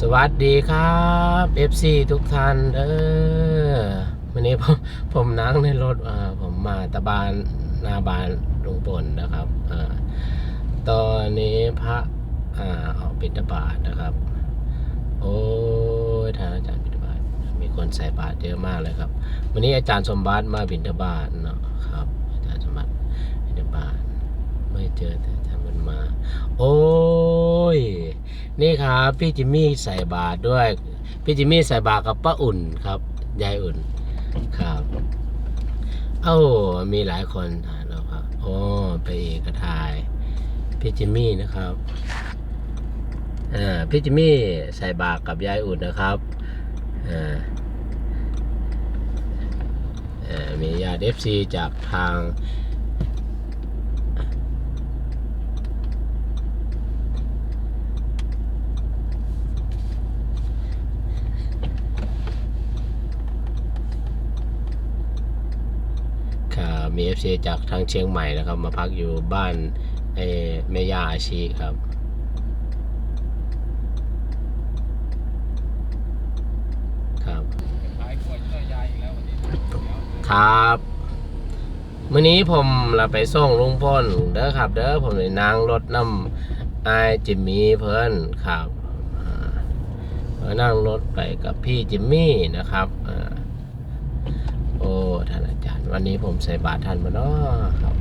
สวัสดีครับ FC ทุกท่านเด้อวันนี้ผมผมนั่งในรถอ่าผมมาตะบานนาบานหลวงปนนะครับอ่าตอนนี้พระอ่าออกบิณฑบาตนะครับ โอ้ยท่างอาจารย์บิณฑบาตมีคนใส่บาตรเยอะมากเลยครับ วันนี้อาจารย์สมบัติมาบิณฑบาตเนาะครับ อาจารย์สมบัติบิณฑบาตไม่เจอแต่อาจารย์มันมา โอ้ นี่ครับพี่จิมมี่ใส่บาตรด้วย พี่จิมมี่ใส่บาตรกับป้าอุ่นครับยายอุ่นครับเอ้ามีหลายคนถ่ายแล้วครับโอ้ไปเอกทายพี่จิมมี่นะครับอ่าพี่จิมมี่ใส่บาตรกับยายอุ่นนะครับอ่าอ่ามีญาติเอฟซีจากทาง ครับมีจากทางเชียงใหม่นะครับ มาพักอยู่บ้านไอ้แม่ย่าอาชีครับครับครับมื้อนี้ผมเราไปส่งลุงพ่นเด้อครับ เด้อผมเลยนางรถน้ำไอจิมมี่เพิ่นครับนั่งรถไปกับพี่จิมมี่นะครับอ่า โอ้ท่านอาจารย์ วันนี้ผมใส่บาตรท่านมาเนาะครับ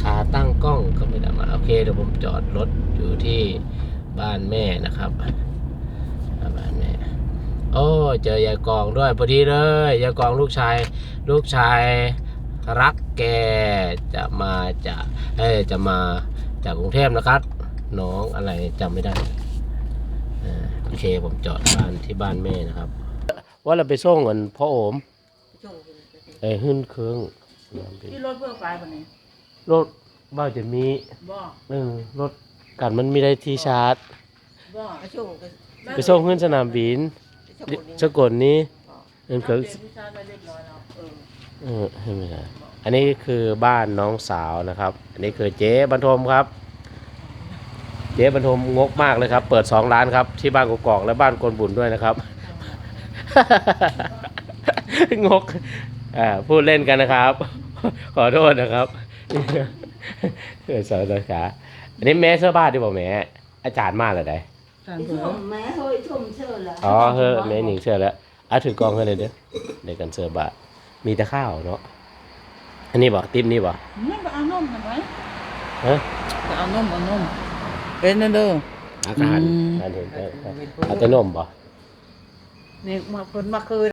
ขาตั้งกล้องก็ไม่ได้มาโอเคเดี๋ยวผมจอดรถอยู่ที่บ้านแม่นะครับบ้านแม่โอ้เจอยายกองด้วยพอดีเลยยายกองลูกชาย ลูกชายรักแกจะมาจากเอ้จะมาจากกรุงเทพนะครับน้องอะไรจำไม่ได้โอเคผมจอดบ้านที่บ้านแม่นะครับ ว่าเราไปส่งเงินพ่อโอม ส่งไอ้ขึ้นเครื่องที่รถเพื่อไฟวันนี้รถบ้าจะมีบ่เออรถกันมันไม่ได้ที่ชาร์จบ่ไปส่งไปส่งขึ้นสนามบินสกลนี้เอินเกิเกิดดผู้ชายไปเรียบร้อยแล้วเออเออใช่ไหมครับอันนี้คือบ้านน้องสาวนะครับ อันนี้คือเจ๊บรรทมครับ เจ๊บรรทมงกมากเลยครับ เปิดสองร้านครับ ที่บ้านกกอกและบ้านกวนบุญด้วยนะครับ งกอ่าพูดเล่นกันนะครับ ขอโทษนะครับเออสาวสขาอันนี้แม่เสื้อบ้านดีกว่าแม่อาจารย์มากเลยได้ทางไปเผื่อส่งแม่เฮ้ยชมเชื่อละอ๋อเฮ้อแม่หนิงเสื้อแล้วอะถือกล้องให้เลยเด้อในกันเสื้อบาทมีแต่ข้าวเนาะอันนี้บ่ติ๊บนี่บ่นี่ไปเอานมกันไหมฮะไปเอานมเอานมเป็นนั่นเด้อ อาการอืมการเห็นแต่เอาแต่นมบ่นี่มาเพิ่นมาคืน